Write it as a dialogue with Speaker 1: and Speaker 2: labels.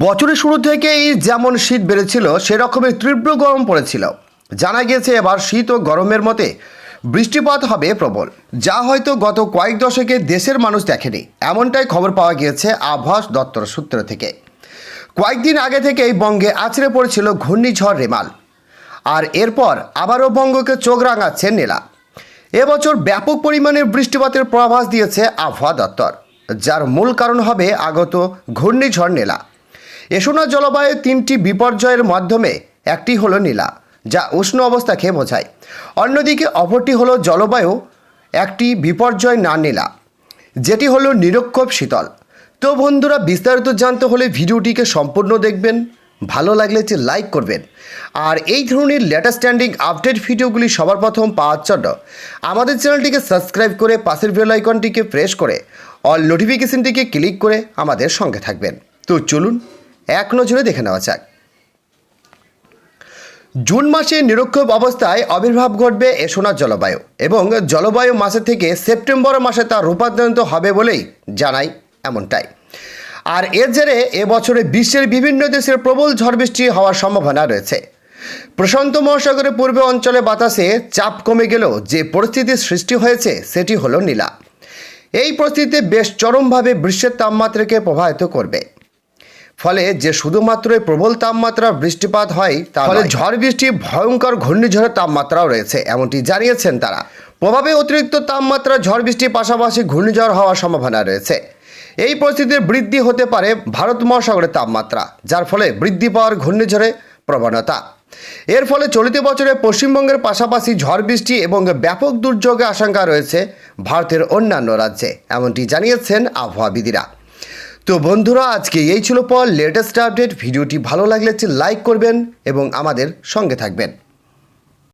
Speaker 1: বছরের শুরু থেকেই যেমন শীত বেড়েছিল সেরকমের তীব্র গরম পড়েছিল। জানা গিয়েছে এবার শীত ও গরমের মতে বৃষ্টিপাত হবে প্রবল। যা হয়তো গত কয়েক দশকে দেশের মানুষ দেখেনি। এমনটাই খবর পাওয়া গিয়েছে আবহাওয়া দপ্তর সূত্র থেকে। কয়েকদিন আগে থেকেই বঙ্গে আছড়ে পড়েছিল ঘূর্ণিঝড় রেমাল। আর এরপর আবারও বঙ্গকে চোখ রাঙাচ্ছে নীলা। এবছর ব্যাপক পরিমাণে বৃষ্টিপাতের প্রভাস দিয়েছে আবহাওয়া দপ্তর। যার মূল কারণ হবে আগত ঘূর্ণিঝড় নীলা। এসোনা জলবায়ু তিনটি বিপর্যয়ের মাধ্যমে একটি হলো নীলা, যা উষ্ণ অবস্থাকে বোঝায়। অন্যদিকে অপরটি হলো জলবায়ু, একটি বিপর্যয় না নীলা, যেটি হলো নিরক্ষোভ শীতল। তো বন্ধুরা, বিস্তারিত জানতে হলে ভিডিওটিকে সম্পূর্ণ দেখবেন, ভালো লাগলে একটি লাইক করবেন। আর এই ধরনের লেটেস্ট স্ট্যান্ডিং আপডেট ভিডিওগুলি সবার প্রথম পাওয়ার জন্য আমাদের চ্যানেলটিকে সাবস্ক্রাইব করে পাশের বেল আইকনটিকে প্রেস করে অল নোটিফিকেশনটিকে ক্লিক করে আমাদের সঙ্গে থাকবেন। তো চলুন এক নজরে দেখে নেওয়া যাক। জুন মাসে নিরক্ষোভ অবস্থায় আবির্ভাব ঘটবে এ সোনার জলবায়ু এবং জলবায়ু মাসে থেকে সেপ্টেম্বর মাসে তা রূপান্তরিত হবে বলেই জানাই এমনটাই। আর এর জেরে এবছরে বিশ্বের বিভিন্ন দেশের প্রবল ঝড় বৃষ্টি হওয়ার সম্ভাবনা রয়েছে। প্রশান্ত মহাসাগরের পূর্ব অঞ্চলে বাতাসে চাপ কমে গেলেও যে পরিস্থিতির সৃষ্টি হয়েছে সেটি হলো নীলা। এই পরিস্থিতিতে বেশ চরমভাবে বিশ্বের তাপমাত্রাকে প্রভাবিত করবে। ফলে যে শুধুমাত্র প্রবল তাপমাত্রা বৃষ্টিপাত হয় তাহলে ঝড় বৃষ্টি ভয়ঙ্কর ঘূর্ণিঝড়ের তাপমাত্রাও রয়েছে এমনটি জানিয়েছেন তারা। প্রভাবে অতিরিক্ত তাপমাত্রা ঝড় বৃষ্টির পাশাপাশি ঘূর্ণিঝড় হওয়ার সম্ভাবনা রয়েছে। এই পরিস্থিতির বৃদ্ধি হতে পারে ভারত মহাসাগরের তাপমাত্রা যার ফলে বৃদ্ধি পাওয়ার ঘূর্ণিঝড়ে প্রবণতা। এর ফলে চলিত বছরে পশ্চিমবঙ্গের পাশাপাশি ঝড় বৃষ্টি এবং ব্যাপক দুর্যোগের আশঙ্কা রয়েছে ভারতের অন্যান্য রাজ্যে এমনটি জানিয়েছেন আবহাওয়াবিদিরা। তো বন্ধুরা, আজকে এই ছিল পর লেটেস্ট আপডেট ভিডিওটি ভালো লাগলে লাইক করবেন এবং আমাদের সঙ্গে থাকবেন।